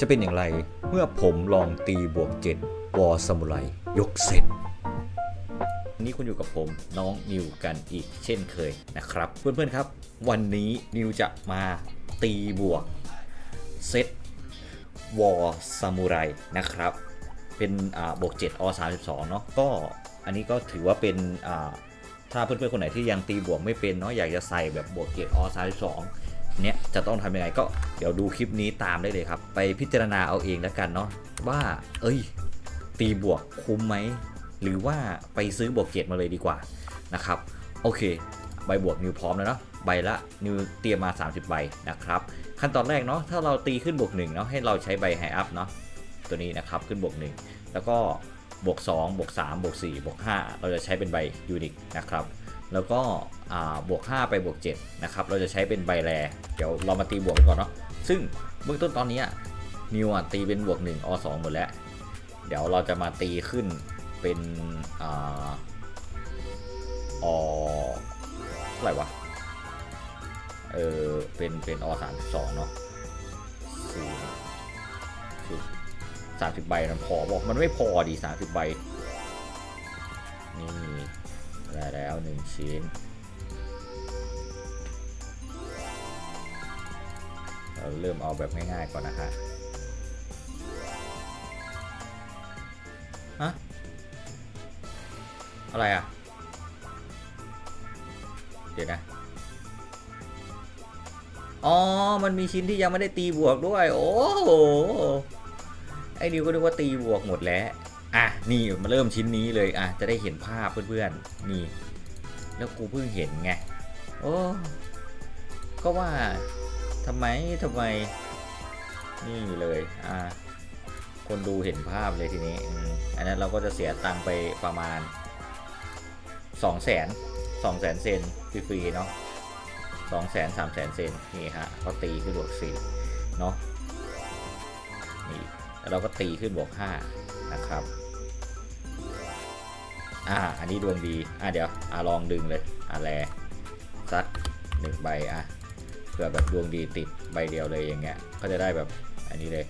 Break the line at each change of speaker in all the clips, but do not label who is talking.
จะเป็นอย่างไรเมื่อผมลองตีบวก7วอสมุไรยกเสร็จวันนี้คุณอยู่กับผมน้องนิวกันอีกเช่นเคยนะครับ เพื่อนๆครับ วันนี้นิวจะมาตีบวกเซตวอซามูไรนะครับ เป็นอ่าบวก7อ32เนาะก็อันนี้ก็ถือว่าเป็นถ้าเพื่อนๆคนไหนที่ยังตีบวกไม่เป็นเนาะอยากจะใส่แบบบวก7อ32 เนี้ยจะต้องทำยังไงก็เดี๋ยวดูคลิปนี้ตามได้เลยครับ ไปพิจารณาเอาเองแล้วกันเนาะว่า เอ้ย ตีบวกคุ้มไหมหรือว่าไปซื้อบวกเกตมาเลยดีกว่านะครับโอเค ใบบวกนิวพร้อมแล้วเนาะใบละนิวเตรียมมา 30 ใบนะครับ ขั้นตอนแรกเนาะถ้าเราตีขึ้นบวก1เนาะให้เราใช้ใบไฮอัพเนาะตัวนี้นะครับขึ้นบวก 1 แล้วก็บวก2บวก3บวก4บวก5เราจะใช้เป็นใบยูนิคนะครับ แล้วก็บวก 5 ไปบวก7นะครับเราจะใช้เป็นใบแรเดี๋ยวเรามาตีบวกกันก่อนเนาะซึ่งเบื้องต้นตอนนี้นิวตีเป็นบวก1อ2หมดแล้ว เดี๋ยวเราจะมาตีขึ้นเป็นอ่าอเท่าไหร่วะเออเป็นเป็นอสามสองเนาะสี่สามสิบใบมันพอบอกมันไม่พอดีสามสิบใบนี่ ได้แล้วหนึ่งชิ้นเราเริ่มเอาแบบง่ายๆก่อนนะฮะฮะอะไรอะ เดี๋ยวนะ อ๋อ มันมีชิ้นที่ยังไม่ได้ตีบวกด้วย โอ้โห ไอ้นิวก็นึกว่าตีบวกหมดแล้ว อะนี่มาเริ่มชิ้นนี้เลยอะจะได้เห็นภาพเพื่อนๆนี่ แล้วกูเพิ่งเห็นไงโอ้ก็ว่าทำไมทำไม นี่เลยอะคนดูเห็นภาพเลยทีนี้อ,อันนั้นเราก็จะเสียตังไปประมาณ2 0 0 0 0 0 2 0 0 0 0เซนฟรีๆเนาะ2 0 0 0 0 3 0 0 0 0เซนนี่ฮะก็ตีขึ้นบวก4เนาะนี่แล้วเราก็ตีขึ้นบวก5นะครับ อ่า อันนี้ดวงดี อะเดี๋ยว อะลองดึงเลย อะแลซัดหนึ่งใบ อะเผื่อแบบดวงดีติดใบเดียวเลยอย่างเงี้ย ก็จะได้แบบ อันนี้เลย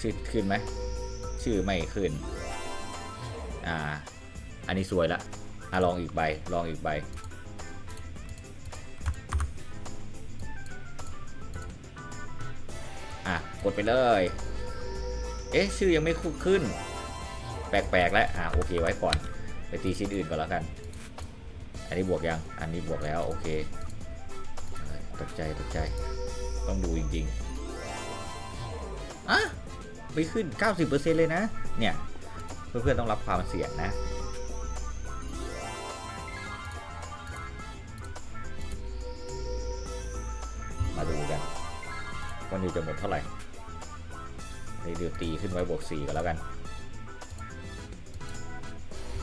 ชื่อขึ้นไหม ชื่อไม่ขึ้น อ่า อันนี้สวยละ อะลองอีกใบ ลองอีกใบ อะ กดไปเลย เอ๊ะ ชื่อยังไม่ขึ้น แปลกๆแล้ว อะโอเคไว้ก่อน ตีชิ้นอื่นก่อนแล้วกัน อันนี้บวกยัง อันนี้บวกแล้ว โอเค ตกใจตกใจ ต้องดูจริงๆอะไปขึ้น 90%เลยนะ เนี่ย เพื่อนๆต้องรับความเสี่ยงนะมาดูกันว่านิวจะหมดเท่าไหร่นี่นิวตีขึ้นไว้บวก4กันแล้วกัน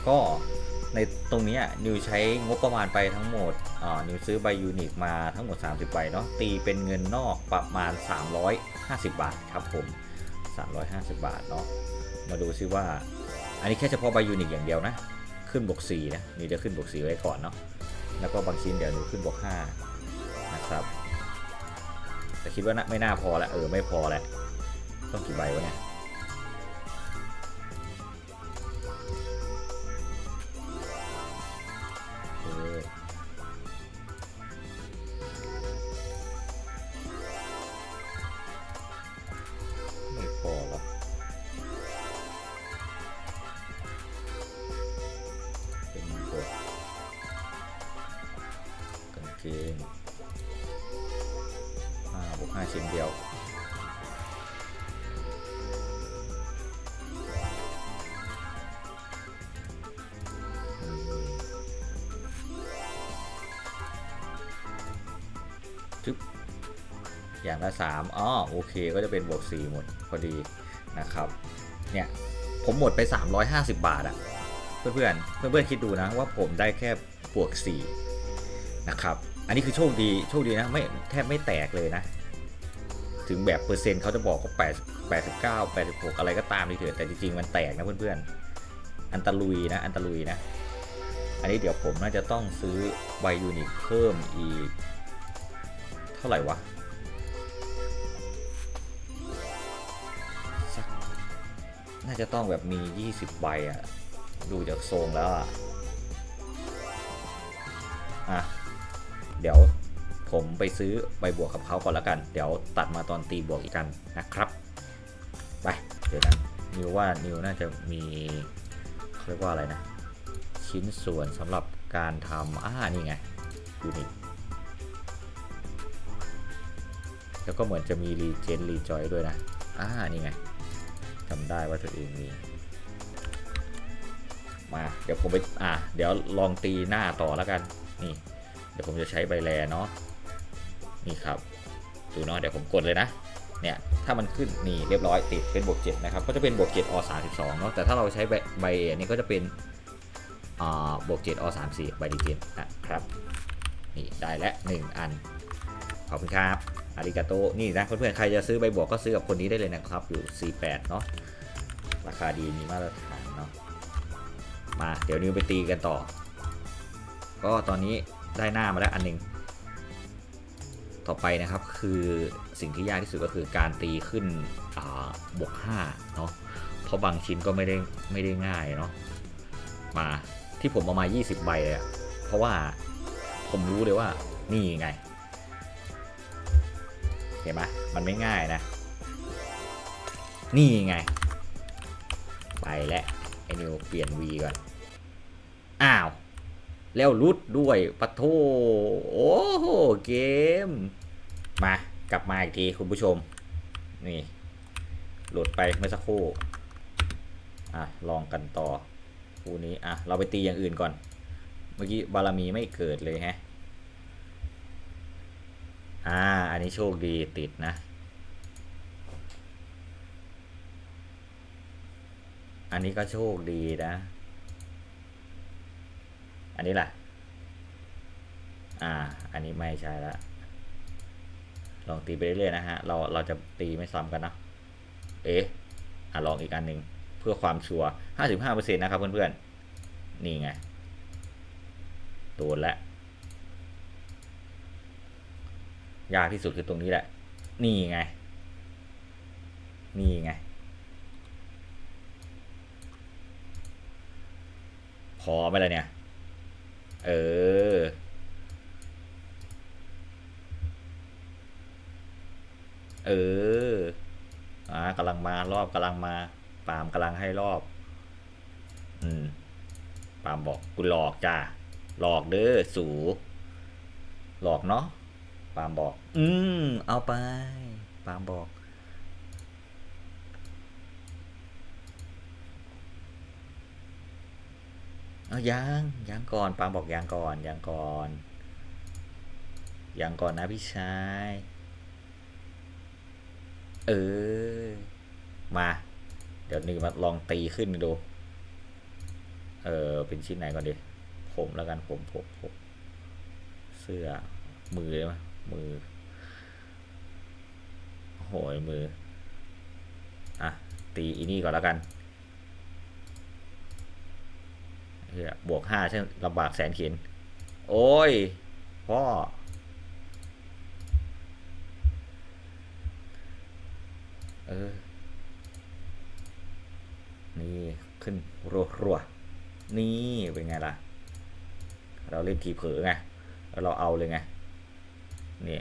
ก็ในตรงนี้นิวใช้งบประมาณไปทั้งหมดนิวซื้อใบยูนิคมาทั้งหมด 30 ใบเนาะตีเป็นเงินนอกประมาณ 350 บาทครับผม 350 บาทเนาะมาดูซิว่า อันนี้แค่เฉพาะใบยูนิคอย่างเดียวนะ ขึ้นบวก4นะนี่จะขึ้นบวก4ไว้ก่อนเนาะแล้วก็บางชิ้นเดี๋ยวหนูขึ้นบวก5นะครับแต่คิดว่าไม่น่าพอละเออไม่พอแหละต้องกี่ใบวะเนี่ย จึ๊บอย่างละสามอ๋อโอเคก็จะเป็นบวก 4 หมดพอดีนะครับ เนี่ย ผมหมดไป 350 บาทอะเพื่อนๆเพื่อนๆคิดดูนะว่าผมได้แค่บวก 4 นะครับ อันนี้คือโชคดีโชคดีนะไม่แทบไม่แตกเลยนะ ถึงแบบเปอร์เซ็นต์เขาจะบอกว่า8 89 86 อะไรก็ตามนี่เถอะแต่จริงๆมันแตกนะเพื่อนๆ อันตรุยนะ อันตรุยนะ อันนี้เดี๋ยวผมน่าจะต้องซื้อใบยูนิคเพิ่มอีก ท่าไหร่วะน่าจะต้องแบบมี 20 ใบอะดูจากทรงแล้วอะอะ เดี๋ยวผมไปซื้อใบบวกกับเขาก่อนแล้วกัน เดี๋ยวตัดมาตอนตีบวกอีกกันนะครับ ไป เดี๋ยวนะ นิวว่านิวน่าจะมีเขาเรียกว่าอะไรนะ ชิ้นส่วนสำหรับการทำอ่านี่ไงยูนิต แล้วก็เหมือนจะมีรีเจนรีจอยด้วยนะ อ่า นี่ไงจำได้ว่าตัวเองมี มา เดี๋ยวผมไป อ่า เดี๋ยวลองตีหน้าต่อแล้วกัน นี่ เดี๋ยวผมจะใช้ใบแลเนาะ นี่ครับ ดูเนาะ เดี๋ยวผมกดเลยนะ เนี่ย ถ้ามันขึ้น นี่เรียบร้อยติดเป็นบวก7นะครับ ก็จะเป็นบวก7อ32เนาะ แต่ถ้าเราใช้ใบใบอันนี้ก็จะเป็น อ่า บวก7อ34ใบดีเจนนะครับ นี่ ได้แล้ว1อัน ขอบคุณครับ อาริกาโตนี่นะเพื่อนๆใครจะซื้อใบบวกก็ซื้อกับคนนี้ได้เลยนะครับอยู่ 48 เนาะราคาดีมีมาตรฐานเนาะมาเดี๋ยวนิวไปตีกันต่อ ก็ตอนนี้ได้หน้ามาแล้วอันหนึง ต่อไปนะครับคือสิ่งที่ยากที่สุดก็คือการตีขึ้นบวก5เนาะเพราะบางชิ้นก็ไม่ได้ไม่ได้ง่ายเนาะมาที่ผมเอามา 20 ใบเลยอะเพราะว่าผมรู้เลยว่านี่ไง เห็นไหมมันไม่ง่ายนะ นี่ไง ไปแล้วไอ้นิวเปลี่ยน V ก่อน อ้าว แล้วรุดด้วยปะโทโอ้โห เกม มากลับมาอีกทีคุณผู้ชม นี่ หลุดไปเมื่อสักครู่ อะ ลองกันต่อคู่นี้ อะ เราไปตีอย่างอื่นก่อน เมื่อกี้บารมีไม่เกิดเลยแฮะ อ่า อันนี้โชคดีติดนะ อันนี้ก็โชคดีนะ อันนี้ล่ะ อ่า อันนี้ไม่ใช่ละ ลองตีไปเรื่อยๆนะฮะ เราเราจะตีไม่ซ้ำกันนะเอ๊ะอะลองอีกอันหนึ่งเพื่อความชัวร์55%นะครับเพื่อนๆ นี่ไง โดนแล้ว ยากที่สุดคือตรงนี้แหละ นี่ไง นี่ไง พอไหมล่ะเนี่ย เออ เออ อ่ากำลังมารอบกำลังมา ปามกำลังให้รอบ อืม ปามบอกกูหลอกจ้าหลอกเด้อสู หลอกเนาะ ปามบอก อืม เอาไป ปามบอก เอายังยังก่อน ปามบอกยังก่อนยังก่อนยังก่อนนะพี่ชาย เออ มา เดี๋ยวนี่มาลองตีขึ้นดู เออ เป็นชิ้นไหนก่อนดี ผมแล้วกันผมผมผมเสื้อมือเลยมั้ย มือโหยมือ อะ ตีอีนี่ก่อนแล้วกันเฮียบวกห้าใช่ลำบากแสนเข็น โอ้ย พ่อ เออ นี่ขึ้นรัวๆนี่ เป็นไงล่ะ เราเล่นทีเผลอไง แล้วเราเอาเลยไง นี่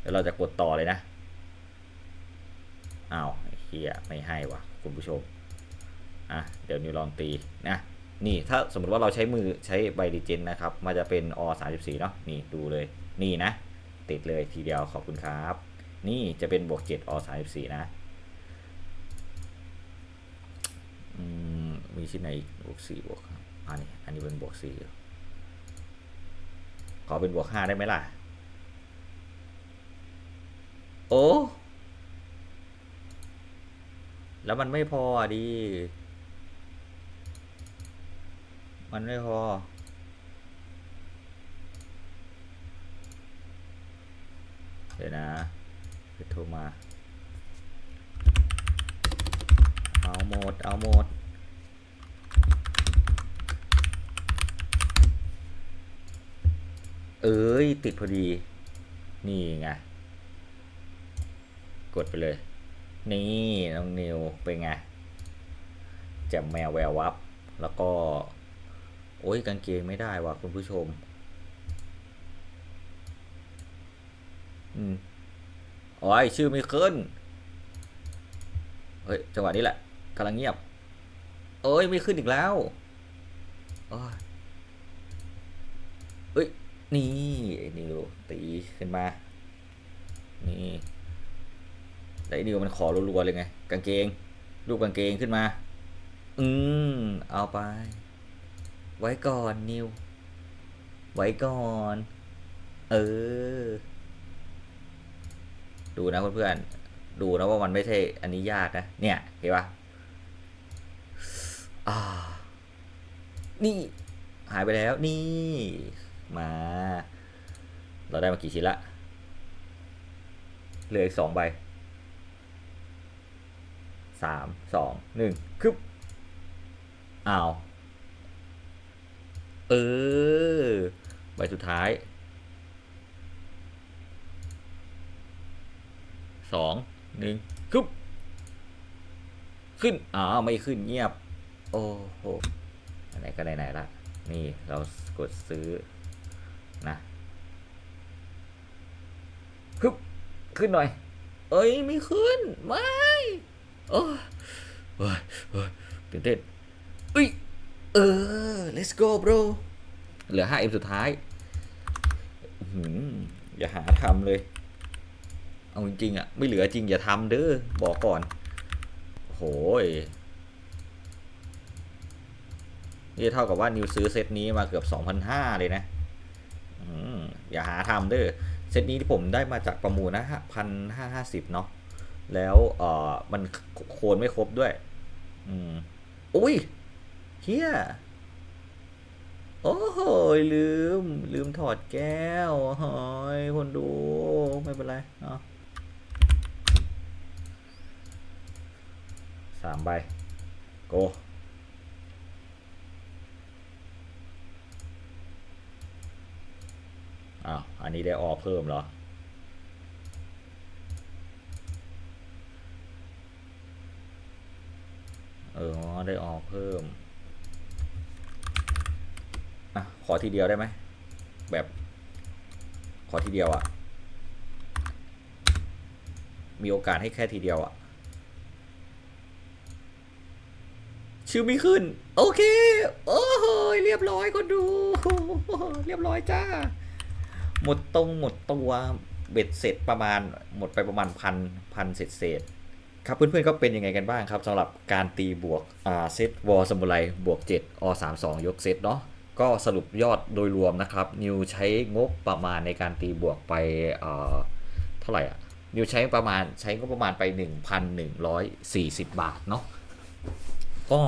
แล้วเราจะกดต่อเลยนะอ้าวเฮียไม่ให้วะคุณผู้ชมอะเดี๋ยวนิวลองตีนะนี่ถ้าสมมติว่าเราใช้มือใช้ใบดิเจนนะครับ มันจะเป็นอ34เนาะนี่ดูเลยนี่นะ ติดเลยทีเดียวขอบคุณครับ นี่จะเป็นบวก7อ34นะมมีชิ้นไหนอีกบวก4บวกอันนี้อันนี้เป็นบวก4ขอเป็นบวก5ได้ไหมล่ะ โอ้แล้วมันไม่พอดี มันไม่พอ เดี๋ยวนะไปโทรมา เอาหมด เอาหมด เอ้ย ติดพอดี นี่ไง กดไปเลย นี่น้องนิวเป็นไงแจมแมวแวววับ แล้วก็ โอ้ยกางเกงไม่ได้ว่ะคุณผู้ชม อืมโอ้ยชื่อไม่ขึ้น เฮ้ย จังหวะนี้แหละกำลังเงียบ เอ้ย ไม่ขึ้นอีกแล้วโอ้ยเอ้ย นี่ ไอ้นิวตีขึ้นมา นี่ แล้วไอ้นิวมันขอรัวๆเลยไง กางเกง รูปกางเกงขึ้นมา อืมเอาไป ไว้ก่อนนิว ไว้ก่อน เออ ดูนะเพื่อนๆ ดูนะว่ามันไม่ใช่อันนี้ยากนะ เนี่ย เห็นปะอ่า นี่ หายไปแล้ว นี่ มา เราได้มากี่ชิ้นละเหลืออีกสองใบ สามสองหนึ่งคึบอ้าว เออ ใบสุดท้ายสองหนึ่งคึบขึ้นอ้าวไม่ขึ้นเงียบ โอ้โหไหนก็ไหนๆละ นี่เรากดซื้อนะฮึบขึ้นหน่อย เอ้ย ไม่ขึ้น ไม่ โอ้ยเฮ้ยเฮ้ยตื่นเต้นเอ้ยเออ let's go bro เหลือ 5M สุดท้ายอื้อหืออย่าหาทำเลย เอาจริงๆอะ ไม่เหลือจริงอย่าทำเด้อ บอกก่อน โหยนี่เท่ากับว่านิวซื้อเซตนี้มาเกือบ 2,500 เลยนะอย่าหาทำเด้อ เซตนี้ที่ผมได้มาจากประมูลนะฮะพันห้าห้าสิบเนาะ แล้วเออมันโคนไม่ครบด้วย อืมอุ้ยเฮียโอ้โหลืม ลืมถอดแก้วเฮ้ยคนดู ไม่เป็นไรเนาะสามใบ โก อ้าว อันนี้ได้ออเพิ่มเหรอ เออได้ออกเพิ่มอะขอทีเดียวได้ไหมแบบ ขอทีเดียวอะ่ะ มีโอกาสให้แค่ทีเดียวอะ่ะ ชื่อไม่ขึ้น โอเค โอ้โหเรียบร้อยก็ดู เรียบร้อยจ้า หมดตรงหมดตัวเบ็ดเสร็จประมาณหมดไปประมาณพันพันเศษเศษ ครับเพื่อนๆก็เป็นยังไงกันบ้างครับสำหรับการตีบวกอ่าเซตวอลสมุไรบวก 7 อ 32 ยกเซตเนาะก็สรุปยอดโดยรวมนะครับ นิวใช้งบประมาณในการตีบวกไปอ่าเท่าไหร่อะนิวใช้ประมาณใช้งบประมาณไป 1,140 บาทเนาะก็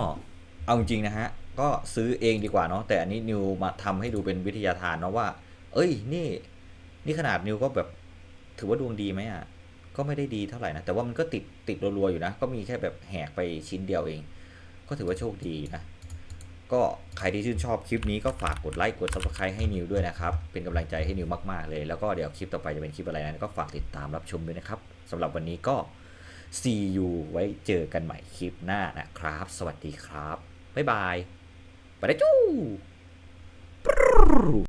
เอาจริงนะฮะ ก็ซื้อเองดีกว่าเนาะแต่อันนี้นิวมาทำให้ดูเป็นวิทยาทานเนาะว่า เอ้ยนี่ นี่ขนาดนิวก็แบบถือว่าดวงดีไหมอะ ก็ไม่ได้ดีเท่าไหร่นะ แต่ว่ามันก็ติดติดรัวๆอยู่นะ ก็มีแค่แบบแหกไปชิ้นเดียวเอง ก็ถือว่าโชคดีนะ ก็ใครที่ชื่นชอบคลิปนี้ก็ฝากกดไลค์กด subscribe ให้นิวด้วยนะครับ เป็นกำลังใจให้นิวมากๆเลย แล้วก็เดี๋ยวคลิปต่อไปจะเป็นคลิปอะไรนั้น ก็ฝากติดตามรับชมด้วยนะครับสำหรับวันนี้ก็ see you ไว้เจอกันใหม่คลิปหน้านะครับ สวัสดีครับบ๊ายบายไปได้จู้